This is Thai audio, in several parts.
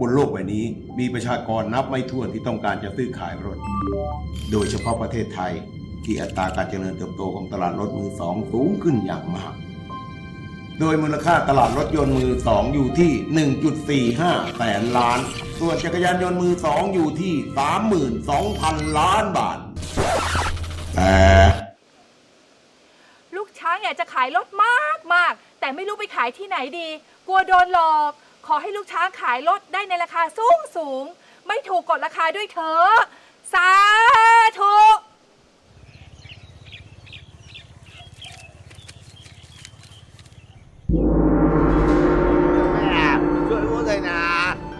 บนโลกใบนี้มีประชากรนับไม่ถ้วนที่ต้องการจะซื้อขายรถ โดยเฉพาะประเทศไทย ที่อัตราการเจริญเติบโตของตลาดรถมือสองสูงขึ้นอย่างมาก โดยมูลค่าตลาดรถยนต์มือสองอยู่ที่ 1.45 แสนล้าน ส่วนจักรยานยนต์มือสองอยู่ที่ 32,000 ล้านบาท แต่ลูกช้างอยากจะขายรถมากมากๆแต่ไม่รู้ไปขายที่ไหนดี กลัวโดนหลอก ขอให้ลูกช้างขายรถได้ในราคาสูงสูง ไม่ถูกกดราคาด้วยเถอะสาธุแม่ช่วยอ้วเลยนะ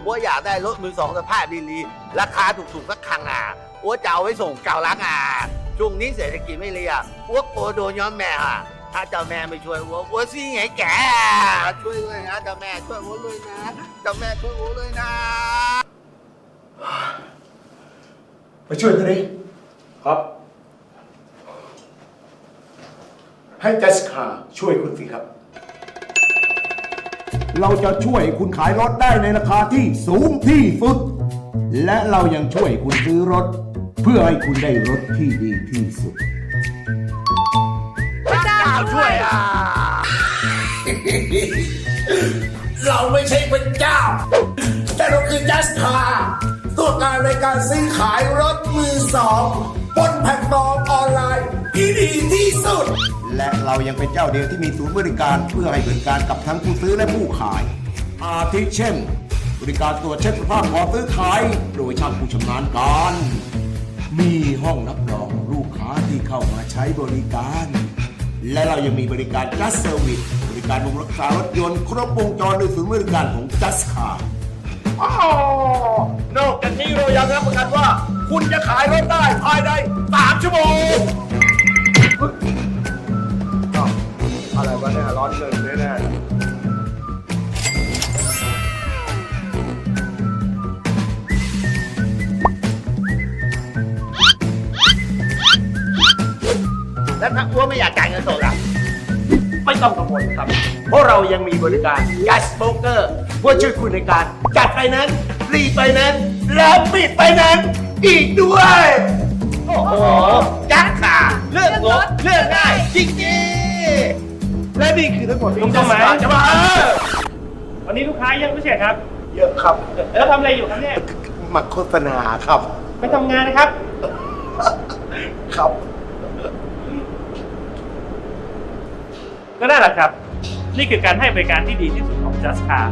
อ้วอยากได้รถมือสองสภาพดีๆ ราคาถูกๆสักคันอะอ้วจะเอาไว้ส่งเก่าล้างอะช่วงนี้เศรษฐกิจไม่ดีอะอ้วกลัวโดนย้อมแม่อะถ้าเจ้าแม่ไม่ช่วยอ้วอ้วซี่ไงแกช่วย เจ้าแม่ช่วยอ้วด้วยนะเจ้าแม่ช่วยอ้วด้วยนะ ไปช่วยกันดิครับ ให้เจสคาช่วยคุณสิครับ เราจะช่วยคุณขายรถได้ในราคาที่สูงที่สุด และเรายังช่วยคุณซื้อรถ เพื่อให้คุณได้รถที่ดีที่สุดพระเจ้าเจ้าช่วยอะ เราไม่ใช่เป็นเจ้า แต่เราคือจัสคาตัวการในการซื้อขายรถมือสองบนแพลตฟอร์มออนไลน์ที่ดีที่สุด และเรายังเป็นเจ้าเดียวที่มีศูนย์บริการเพื่อให้บริการกับทั้งผู้ซื้อและผู้ขาย อาทิเช่น บริการตรวจเช็คสภาพก่อนซื้อขาย โดยช่างผู้ชำนาญการ มีห้องรับรองลูกค้าที่เข้ามาใช้บริการ และเรายังมีบริการ Just Service บริการบำรุงรักษารถยนต์ครบวงจรโดยศูนย์บริการของ Just Car นอกจากนี้เรายังรับประกันว่า คุณจะขายรถได้ภายใน 3 ชั่วโมง แล้วถ้าอ้วไม่อยากจ่ายเงินสดอะ ไม่ต้องกังวลครับ เพราะเรายังมีบริการ Gas Broker เพื่อช่วยคุณในการจัดไฟแนนซ์รีไฟแนนซ์และปิดไฟแนนซ์อีกด้วย โอ้โหจ้าค่ะเรื่องงบเรื่องง่ายจริงและนี่คือทั้งหมดลุงสมัยจะมาเออวันนี้ลูกค้าเยอะไม่ใช่ครับ เยอะครับ แล้วทำอะไรอยู่ครับเนี่ยมาโฆษณาครับ ไปทำงานนะครับ ครับ ก็ได้แหละครับ นี่คือการให้บริการที่ดีที่สุดของ Just Car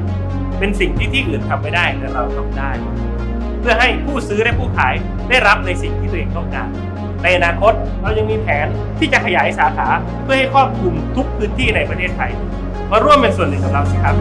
เป็นสิ่งที่ที่อื่นทำไม่ได้แต่เราทำได้ เพื่อให้ผู้ซื้อและผู้ขายได้รับในสิ่งที่ตัวเองต้องการในอนาคตเรายังมีแผนที่จะขยายสาขาเพื่อให้ครอบคลุมทุกพื้นที่ในประเทศไทย มาร่วมเป็นส่วนหนึ่งกับเราสิครับ